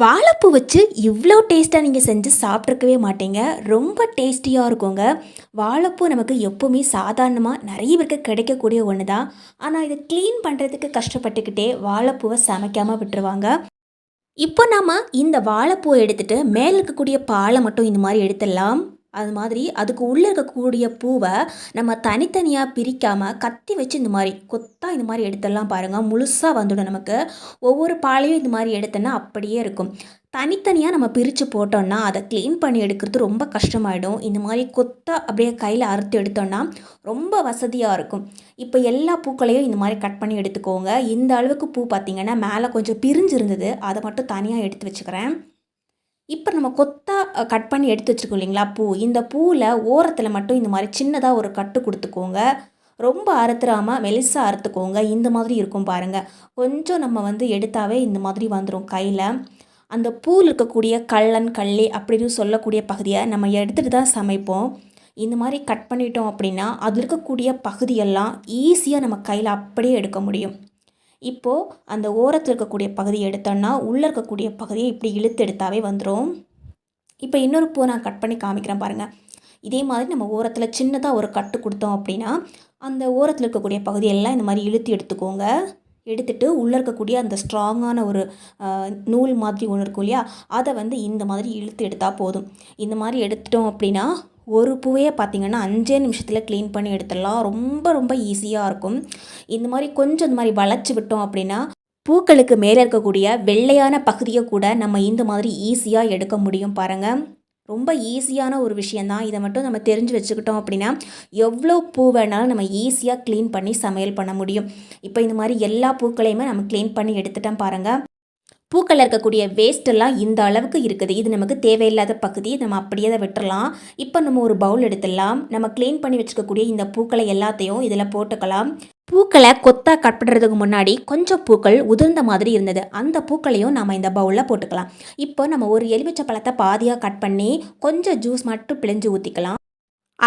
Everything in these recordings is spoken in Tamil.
வாழைப்பூ வச்சு இவ்வளோ டேஸ்ட்டாக நீங்கள் செஞ்சு சாப்பிட்ருக்கவே மாட்டீங்க. ரொம்ப டேஸ்டியாக இருக்குங்க. வாழைப்பூ நமக்கு எப்போவுமே சாதாரணமாக நிறைய பேருக்கு கிடைக்கக்கூடிய ஒன்று தான் ஆனால் இதை க்ளீன் பண்ணுறதுக்கு கஷ்டப்பட்டுக்கிட்டே வாழைப்பூவை சமைக்காமல் விட்டுருவாங்க. இப்போ நாம் இந்த வாழைப்பூவை எடுத்துகிட்டு மேலே இருக்கக்கூடிய பாலை மட்டும் இந்த மாதிரி எடுத்துடலாம். அது மாதிரி அதுக்கு உள்ளே இருக்கக்கூடிய பூவை நம்ம தனித்தனியாக பிரிக்காமல் கத்தி வச்சு இந்த மாதிரி கொத்தாக இந்த மாதிரி எடுத்துடலாம் பாருங்கள் முழுசாக வந்துடும் நமக்கு. ஒவ்வொரு பாலையும் இந்த மாதிரி எடுத்தோன்னா அப்படியே இருக்கும். தனித்தனியாக நம்ம பிரித்து போட்டோம்னா அதை க்ளீன் பண்ணி எடுக்கிறது ரொம்ப கஷ்டமாயிடும். இந்த மாதிரி கொத்தா அப்படியே கையில் அறுத்து எடுத்தோம்னா ரொம்ப வசதியாக இருக்கும். இப்போ எல்லா பூக்களையும் இந்த மாதிரி கட் பண்ணி எடுத்துக்கோங்க. இந்த அளவுக்கு பூ பார்த்திங்கன்னா மேலே கொஞ்சம் பிரிஞ்சிருந்தது அதை மட்டும் தனியாக எடுத்து வச்சுக்கிறேன். இப்போ நம்ம கொத்தாக கட் பண்ணி எடுத்து வச்சுருக்கோம் இல்லைங்களா? பூ. இந்த பூவில் ஓரத்தில் மட்டும் இந்த மாதிரி சின்னதாக ஒரு கட்டு கொடுத்துக்கோங்க. ரொம்ப அறுத்துறாமல் மெலிசாக அறுத்துக்கோங்க. இந்த மாதிரி இருக்கும் பாருங்கள் கொஞ்சம் நம்ம வந்து எடுத்தாவே இந்த மாதிரி வந்துடும் கையில். அந்த பூவில் இருக்கக்கூடிய கள்ளன் கள்ளி அப்படின்னு சொல்லக்கூடிய பகுதியை நம்ம எடுத்துகிட்டு தான் சமைப்போம். இந்த மாதிரி கட் பண்ணிட்டோம் அப்படின்னா அதில் இருக்கக்கூடிய பகுதியெல்லாம் ஈஸியாக நம்ம கையில் அப்படியே எடுக்க முடியும். இப்போது அந்த ஓரத்தில் இருக்கக்கூடிய பகுதியை எடுத்தோம்னா உள்ளே இருக்கக்கூடிய பகுதியை இப்படி இழுத்து எடுத்தாவே வந்துடும் இப்போ இன்னொரு பூ நான் கட் பண்ணி காமிக்கிறேன் பாருங்கள் இதே மாதிரி நம்ம ஓரத்தில் சின்னதாக ஒரு கட்டு கொடுத்தோம் அப்படின்னா அந்த ஓரத்தில் இருக்கக்கூடிய பகுதியெல்லாம் இந்த மாதிரி இழுத்து எடுத்துக்கோங்க. எடுத்துட்டு உள்ளே இருக்கக்கூடிய அந்த ஸ்ட்ராங்கான ஒரு நூல் மாதிரி ஒன்று இருக்கும் இல்லையா? அதை வந்து இந்த மாதிரி இழுத்து எடுத்தால் போதும். இந்த மாதிரி எடுத்துட்டோம் அப்படின்னா ஒரு பூவையே பார்த்திங்கன்னா அஞ்சே நிமிஷத்தில் க்ளீன் பண்ணி எடுத்துடலாம். ரொம்ப ரொம்ப ஈஸியாக இருக்கும். இந்த மாதிரி கொஞ்சம் இந்த மாதிரி வளைச்சி விட்டோம் அப்படின்னா பூக்களுக்கு மேலே இருக்கக்கூடிய வெள்ளையான பகுதியை கூட நம்ம இந்த மாதிரி ஈஸியாக எடுக்க முடியும் பாருங்கள் ரொம்ப ஈஸியான ஒரு விஷயந்தான் இதை மட்டும் நம்ம தெரிஞ்சு வச்சுக்கிட்டோம் அப்படின்னா எவ்வளோ பூ வேணாலும் நம்ம ஈஸியாக க்ளீன் பண்ணி சமையல் பண்ண முடியும். இப்போ இந்த மாதிரி எல்லா பூக்களையுமே நம்ம க்ளீன் பண்ணி எடுத்துட்டோம் பாருங்கள் பூக்களில் இருக்கக்கூடிய வேஸ்ட்டெல்லாம் இந்த அளவுக்கு இருக்குது. இது நமக்கு தேவையில்லாத பகுதி. நம்ம அப்படியே அதை விட்டுறலாம். இப்போ நம்ம ஒரு பவுல் எடுத்துடலாம். நம்ம க்ளீன் பண்ணி வச்சுக்கக்கூடிய இந்த பூக்களை எல்லாத்தையும் இதில் போட்டுக்கலாம். பூக்களை கொத்தாக கட் பண்ணுறதுக்கு முன்னாடி கொஞ்சம் பூக்கள் உதிர்ந்த மாதிரி இருந்தது. அந்த பூக்களையும் நம்ம இந்த பவுலில் போட்டுக்கலாம். இப்போ நம்ம ஒரு எலுமிச்சை பழத்தை பாதியாக கட் பண்ணி கொஞ்சம் ஜூஸ் மட்டும் பிழிஞ்சு ஊற்றிக்கலாம்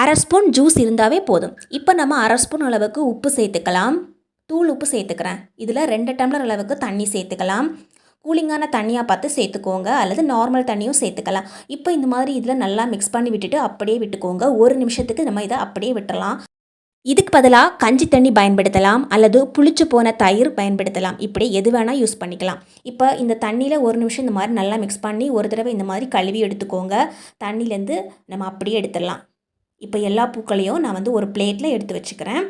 அரை ஸ்பூன் ஜூஸ் இருந்தாவே போதும். இப்போ நம்ம அரை ஸ்பூன் அளவுக்கு உப்பு சேர்த்துக்கலாம். தூள் உப்பு சேர்த்துக்கிறேன். இதில் ரெண்டு டம்ளர் அளவுக்கு தண்ணி சேர்த்துக்கலாம். கூலிங்கான தண்ணியாக பார்த்து சேர்த்துக்கோங்க. அல்லது நார்மல் தண்ணியும் சேர்த்துக்கலாம். இப்போ இந்த மாதிரி இதில் நல்லா மிக்ஸ் பண்ணி விட்டுட்டு அப்படியே விட்டுக்கோங்க. ஒரு நிமிஷத்துக்கு நம்ம இதை அப்படியே விட்டுடலாம் இதுக்கு பதிலாக கஞ்சி தண்ணி பயன்படுத்தலாம். அல்லது புளிச்சு போன தயிர் பயன்படுத்தலாம். இப்படி எது வேணால் யூஸ் பண்ணிக்கலாம். இப்போ இந்த தண்ணியில் ஒரு நிமிஷம் இந்த மாதிரி நல்லா மிக்ஸ் பண்ணி ஒரு தடவை இந்த மாதிரி கழுவி எடுத்துக்கோங்க. தண்ணியிலேருந்து நம்ம அப்படியே எடுத்துடலாம். இப்போ எல்லா பூக்களையும் நான் வந்து ஒரு பிளேட்டில் எடுத்து வச்சுக்கிறேன்.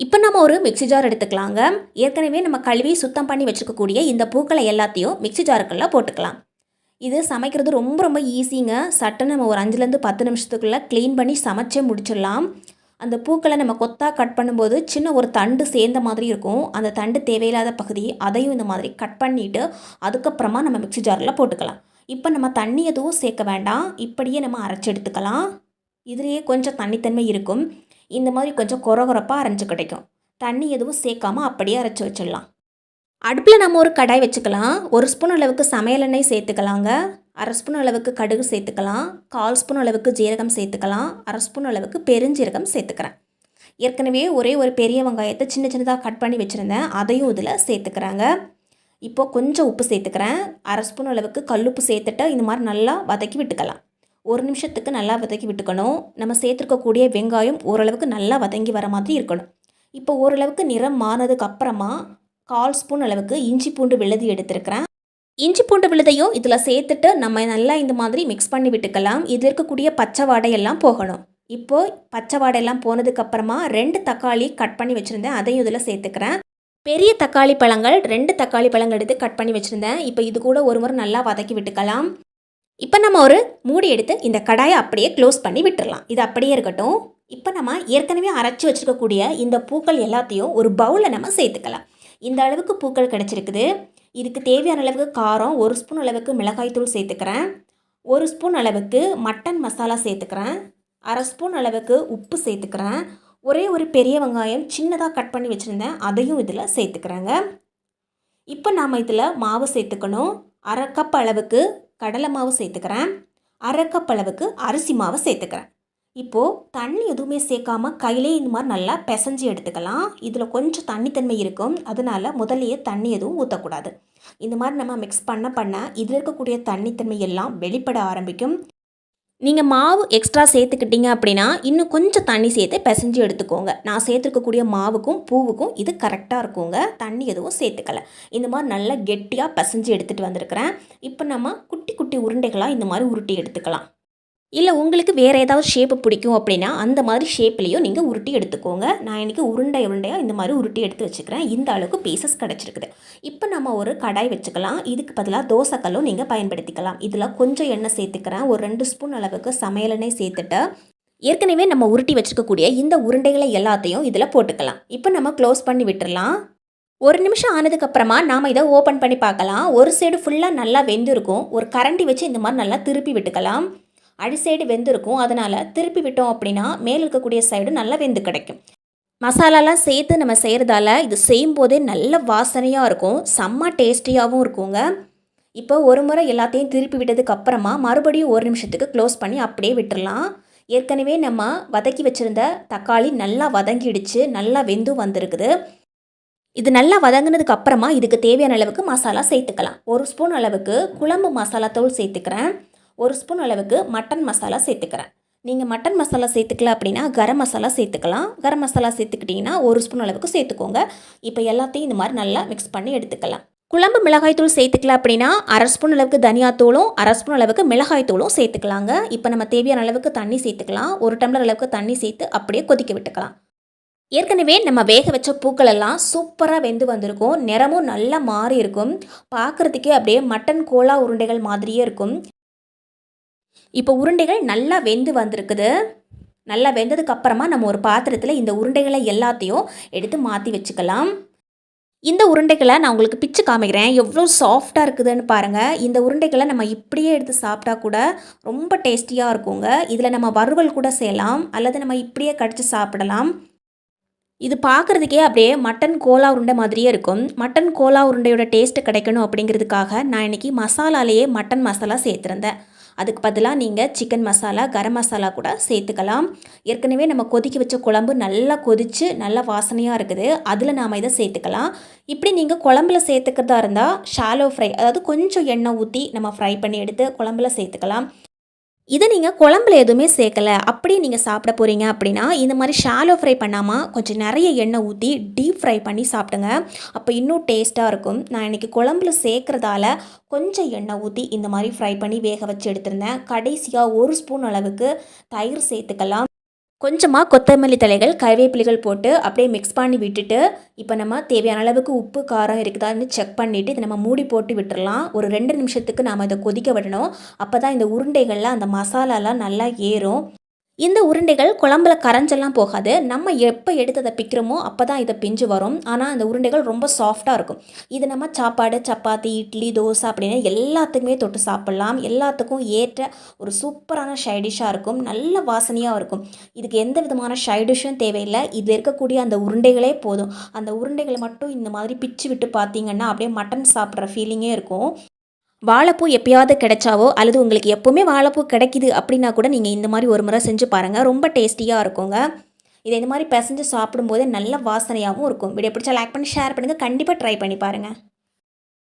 இப்போ நம்ம ஒரு மிக்ஸி ஜார் எடுத்துக்கலாங்க. ஏற்கனவே நம்ம கழுவி சுத்தம் பண்ணி வச்சுருக்கக்கூடிய இந்த பூக்களை எல்லாத்தையும் மிக்ஸி ஜாருக்குள்ளே போட்டுக்கலாம். இது சமைக்கிறது ரொம்ப ரொம்ப ஈஸிங்க. சட்டுன்னு நம்ம ஒரு அஞ்சுலேருந்து பத்து நிமிஷத்துக்குள்ளே க்ளீன் பண்ணி சமைச்சே முடிச்சிடலாம். அந்த பூக்களை நம்ம கொத்தாக கட் பண்ணும்போது சின்ன ஒரு தண்டு சேர்ந்த மாதிரி இருக்கும். அந்த தண்டு தேவையில்லாத பகுதி அதையும் இந்த மாதிரி கட் பண்ணிவிட்டு அதுக்கப்புறமா நம்ம மிக்ஸி ஜாரில் போட்டுக்கலாம். இப்போ நம்ம தண்ணி எதுவும் சேர்க்க வேண்டாம். இப்படியே நம்ம அரைச்சி எடுத்துக்கலாம். இதுலேயே கொஞ்சம் தண்ணித்தன்மை இருக்கும். இந்த மாதிரி கொஞ்சம் குறகுறப்பாக அரைஞ்சு கிடைக்கும். தண்ணி எதுவும் சேர்க்காம அப்படியே அரைச்சி வச்சிடலாம். அடுப்பில் நம்ம ஒரு கடாய் வச்சுக்கலாம். ஒரு ஸ்பூன் அளவுக்கு சமையல் எண்ணெய் சேர்த்துக்கலாங்க. அரை ஸ்பூன் அளவுக்கு கடுகு சேர்த்துக்கலாம். கால் ஸ்பூன் அளவுக்கு ஜீரகம் சேர்த்துக்கலாம். அரை ஸ்பூன் அளவுக்கு பெருஞ்சீரகம் சேர்த்துக்கிறேன். ஏற்கனவே ஒரே ஒரு பெரிய வெங்காயத்தை சின்ன சின்னதாக கட் பண்ணி வச்சுருந்தேன். அதையும் இதில் சேர்த்துக்கிறாங்க. இப்போது கொஞ்சம் உப்பு சேர்த்துக்கிறேன். அரை ஸ்பூன் அளவுக்கு கல்லுப்பு சேர்த்துட்டு இந்த மாதிரி நல்லா வதக்கி விட்டுக்கலாம். ஒரு நிமிஷத்துக்கு நல்லா வதக்கி விட்டுக்கணும். நம்ம சேர்த்துருக்கக்கூடிய வெங்காயம் ஓரளவுக்கு நல்லா வதங்கி வர மாதிரி இருக்கணும். இப்போ ஓரளவுக்கு நிறம் மாறினதுக்கு அப்புறமா கால் ஸ்பூன் அளவுக்கு இஞ்சி பூண்டு விழுதி எடுத்துருக்கிறேன். இஞ்சி பூண்டு விழுதையும் இதில் சேர்த்துட்டு நம்ம நல்லா இந்த மாதிரி மிக்ஸ் பண்ணி விட்டுக்கலாம். இதில் இருக்கக்கூடிய பச்சை வாடையெல்லாம் போகணும். இப்போது பச்சை வாடையெல்லாம் போனதுக்கப்புறமா ரெண்டு தக்காளி கட் பண்ணி வச்சுருந்தேன். அதையும் இதில் சேர்த்துக்கிறேன். பெரிய தக்காளி பழங்கள் ரெண்டு தக்காளி பழங்கள் எடுத்து கட் பண்ணி வச்சுருந்தேன். இப்போ இது கூட ஒரு முறை நல்லா வதக்கி விட்டுக்கலாம். இப்போ நம்ம ஒரு மூடி எடுத்து இந்த கடாயை அப்படியே க்ளோஸ் பண்ணி விட்டுடலாம் இது அப்படியே இருக்கட்டும். இப்போ நம்ம ஏற்கனவே அரைச்சி வச்சுருக்கக்கூடிய இந்த பூக்கள் எல்லாத்தையும் ஒரு பவுலில் நம்ம சேர்த்துக்கலாம். இந்த அளவுக்கு பூக்கள் கிடச்சிருக்குது. இதுக்கு தேவையான அளவுக்கு காரம் ஒரு ஸ்பூன் அளவுக்கு மிளகாய்த்தூள் சேர்த்துக்கிறேன். ஒரு ஸ்பூன் அளவுக்கு மட்டன் மசாலா சேர்த்துக்கிறேன். அரை ஸ்பூன் அளவுக்கு உப்பு சேர்த்துக்கிறேன். ஒரே ஒரு பெரிய வெங்காயம் சின்னதாக கட் பண்ணி வச்சுருந்தேன். அதையும் இதில் சேர்த்துக்கிறேங்க. இப்போ நாம் இதில் மாவு சேர்த்துக்கணும். அரை கப் அளவுக்கு கடலை மாவு சேர்த்துக்கிறேன். அரை கப் அளவுக்கு அரிசி மாவு சேர்த்துக்கிறேன். இப்போது தண்ணி எதுவுமே சேர்க்காம கையிலே இந்த மாதிரி நல்லா பிசைஞ்சு எடுத்துக்கலாம். இதில் கொஞ்சம் தண்ணித்தன்மை இருக்கும். அதனால் முதல்லையே தண்ணி எதுவும் ஊற்றக்கூடாது. இந்த மாதிரி நம்ம மிக்ஸ் பண்ண பண்ண இதில் இருக்கக்கூடிய தண்ணித்தன்மை எல்லாம் வெளிப்பட ஆரம்பிக்கும். நீங்கள் மாவு எக்ஸ்ட்ரா சேர்த்துக்கிட்டீங்க அப்படின்னா இன்னும் கொஞ்சம் தண்ணி சேர்த்து பிசைஞ்சு எடுத்துக்கோங்க. நான் சேர்த்துருக்கக்கூடிய மாவுக்கும் பூவுக்கும் இது கரெக்டாக இருக்குங்க. தண்ணி எதுவும் சேர்த்துக்கல. இந்த மாதிரி நல்லா கெட்டியாக பிசைஞ்சு எடுத்துகிட்டு வந்திருக்கிறேன். இப்போ நம்ம குட்டி குட்டி உருண்டைகளாக இந்த மாதிரி உருட்டி எடுத்துக்கலாம். இல்லை உங்களுக்கு வேறு ஏதாவது ஷேப்பு பிடிக்கும் அப்படின்னா அந்த மாதிரி ஷேப்லேயும் நீங்கள் உருட்டி எடுத்துக்கோங்க. நான் இன்றைக்கி உருண்டை உருண்டையாக இந்த மாதிரி உருட்டி எடுத்து வச்சுக்கிறேன். இந்த அளவுக்கு பீசஸ் கிடச்சிருக்குது. இப்போ நம்ம ஒரு கடாய் வச்சுக்கலாம். இதுக்கு பதிலாக தோசைக்கல்லும் நீங்கள் பயன்படுத்திக்கலாம். இதில் கொஞ்சம் எண்ணெய் சேர்த்துக்கிறேன். ஒரு ரெண்டு ஸ்பூன் அளவுக்கு சமையல் எண்ணெய் சேர்த்துட்டு ஏற்கனவே நம்ம உருட்டி வச்சுருக்கக்கூடிய இந்த உருண்டைகளை எல்லாத்தையும் இதில் போட்டுக்கலாம். இப்போ நம்ம க்ளோஸ் பண்ணி விட்டுடலாம் ஒரு நிமிஷம் ஆனதுக்கப்புறமா நாம் இதை ஓப்பன் பண்ணி பார்க்கலாம். ஒரு சைடு ஃபுல்லாக நல்லா வெந்திருக்கும். ஒரு கரண்டி வச்சு இந்த மாதிரி நல்லா திருப்பி விட்டுக்கலாம். அடி சைடு வெந்திருக்கும். அதனால் திருப்பி விட்டோம் அப்படின்னா மேல் இருக்கக்கூடிய சைடு நல்லா வெந்து கிடைக்கும். மசாலாலாம் சேர்த்து நம்ம செய்கிறதால இது செய்யும் போதே நல்ல வாசனையாக இருக்கும். செம்ம டேஸ்டியாகவும் இருக்குங்க. இப்போ ஒரு முறை எல்லாத்தையும் திருப்பி விட்டதுக்கு அப்புறமா மறுபடியும் ஒரு நிமிஷத்துக்கு க்ளோஸ் பண்ணி அப்படியே விட்டுடலாம் ஏற்கனவே நம்ம வதக்கி வச்சுருந்த தக்காளி நல்லா வதங்கிடுச்சு. நல்லா வெந்தும் வந்திருக்குது. இது நல்லா வதங்கினதுக்கு அப்புறமா இதுக்கு தேவையான அளவுக்கு மசாலா சேர்த்துக்கலாம். ஒரு ஸ்பூன் அளவுக்கு குழம்பு மசாலா தூள் சேர்த்துக்கிறேன். ஒரு ஸ்பூன் அளவுக்கு மட்டன் மசாலா சேர்த்துக்கிறேன். நீங்கள் மட்டன் மசாலா சேர்த்துக்கல அப்படின்னா கரம் மசாலா சேர்த்துக்கலாம். கரம் மசாலா சேர்த்துக்கிட்டிங்கன்னா ஒரு ஸ்பூன் அளவுக்கு சேர்த்துக்கோங்க. இப்போ எல்லாத்தையும் இந்த மாதிரி நல்லா மிக்ஸ் பண்ணி எடுத்துக்கலாம். குழம்பு மிளகாய்த்தூள் சேர்த்துக்கல அப்படின்னா அரை ஸ்பூன் அளவுக்கு தனியாத்தூளும் அரை ஸ்பூன் அளவுக்கு மிளகாய்த்தூளும் சேர்த்துக்கலாங்க. இப்போ நம்ம தேவையான அளவுக்கு தண்ணி சேர்த்துக்கலாம். ஒரு டம்ளர் அளவுக்கு தண்ணி சேர்த்து அப்படியே கொதிக்க விட்டுக்கலாம். ஏற்கனவே நம்ம வேக வச்ச பூக்கள் எல்லாம் சூப்பராக வெந்து வந்திருக்கும். நிறமும் நல்லா மாறி இருக்கும். பார்க்குறதுக்கே அப்படியே மட்டன் கோலா உருண்டைகள் மாதிரியே இருக்கும். இப்போ உருண்டைகள் நல்லா வெந்து வந்திருக்குது. நல்லா வெந்ததுக்கப்புறமா நம்ம ஒரு பாத்திரத்தில் இந்த உருண்டைகளை எல்லாத்தையும் எடுத்து மாற்றி வச்சுக்கலாம். இந்த உருண்டைகளை நான் உங்களுக்கு பிச்சு காமிக்கிறேன். எவ்வளோ சாஃப்டாக இருக்குதுன்னு பாருங்கள் இந்த உருண்டைகளை நம்ம இப்படியே எடுத்து சாப்பிட்டா கூட ரொம்ப டேஸ்டியாக இருக்குங்க. இதில் நம்ம வறுவல் கூட செய்யலாம். அல்லது நம்ம இப்படியே கடித்து சாப்பிடலாம். இது பார்க்குறதுக்கே அப்படியே மட்டன் கோலா உருண்டை மாதிரியே இருக்கும். மட்டன் கோலா உருண்டையோட டேஸ்ட்டு கிடைக்கணும் அப்படிங்கிறதுக்காக நான் இன்றைக்கி மசாலாலேயே மட்டன் மசாலா சேர்த்துருந்தேன். அதுக்கு பதிலாக நீங்கள் சிக்கன் மசாலா கரம் மசாலா கூட சேர்த்துக்கலாம். ஏற்கனவே நம்ம கொதிக்க வச்ச குழம்பு நல்லா கொதித்து நல்லா வாசனையாக இருக்குது. அதில் நாம் இதை சேர்த்துக்கலாம். இப்படி நீங்கள் குழம்புல சேர்த்துக்கிறதா இருந்தால் ஷாலோ ஃப்ரை அதாவது கொஞ்சம் எண்ணெய் ஊற்றி நம்ம ஃப்ரை பண்ணி எடுத்து குழம்புல சேர்த்துக்கலாம். இதை நீங்கள் குழம்புல எதுவுமே சேர்க்கலை. அப்படியே நீங்கள் சாப்பிட போகிறீங்க அப்படின்னா இந்த மாதிரி ஷாலோ ஃப்ரை பண்ணாமல் கொஞ்சம் நிறைய எண்ணெய் ஊற்றி டீப் ஃப்ரை பண்ணி சாப்பிடுங்க. அப்போ இன்னும் டேஸ்ட்டாக இருக்கும். நான் இன்றைக்கி குழம்புல சேர்க்குறதால கொஞ்சம் எண்ணெய் ஊற்றி இந்த மாதிரி ஃப்ரை பண்ணி வேக வச்சு எடுத்திருந்தேன். கடைசியாக ஒரு ஸ்பூன் அளவுக்கு தயிர் சேர்த்துக்கலாம். கொஞ்சமாக கொத்தமல்லி தலைகள் கருவேப்பிலைகள் போட்டு அப்படியே மிக்ஸ் பண்ணி விட்டுட்டு இப்போ நம்ம தேவையான அளவுக்கு உப்பு காரம் இருக்குதான்னு செக் பண்ணிவிட்டு இதை நம்ம மூடி போட்டு விட்டுறலாம். ஒரு ரெண்டு நிமிஷத்துக்கு நாம் இதை கொதிக்க விடணும். அப்போ தான் இந்த உருண்டைகளில் அந்த மசாலாலாம் நல்லா ஏறும். இந்த உருண்டைகள் குழம்புல கரைஞ்செல்லாம் போகாது. நம்ம எப்போ எடுத்து அதை பிக்கிறோமோ அப்போ தான் இதை பிஞ்சு வரும். ஆனால் அந்த உருண்டைகள் ரொம்ப சாஃப்டாக இருக்கும். இது நம்ம சாப்பாடு சப்பாத்தி இட்லி தோசை அப்படின்னு எல்லாத்துக்குமே தொட்டு சாப்பிட்லாம். எல்லாத்துக்கும் ஏற்ற ஒரு சூப்பரான ஷைடிஷாக இருக்கும். நல்ல வாசனையாக இருக்கும். இதுக்கு எந்த விதமான ஷைடிஷும் தேவையில்லை. இதில் இருக்கக்கூடிய அந்த உருண்டைகளே போதும். அந்த உருண்டைகளை மட்டும் இந்த மாதிரி பிச்சு விட்டு பார்த்தீங்கன்னா அப்படியே மட்டன் சாப்பிட்ற ஃபீலிங்கே இருக்கும். வாழைப்பூ எப்பயாவது கிடைச்சாவோ அல்லது உங்களுக்கு எப்போவுமே வாழைப்பூ கிடைக்கிது அப்படின்னா கூட நீங்கள் இந்த மாதிரி ஒரு முறை செஞ்சு பாருங்கள் ரொம்ப டேஸ்டியாக இருக்குங்க. இதை இந்த மாதிரி பிசைஞ்சு சாப்பிடும்போதே நல்ல வாசனையாகவும் இருக்கும். வீடியோ பிடிச்சா லைக் பண்ணி ஷேர் பண்ணுங்கள் கண்டிப்பாக ட்ரை பண்ணி பாருங்கள்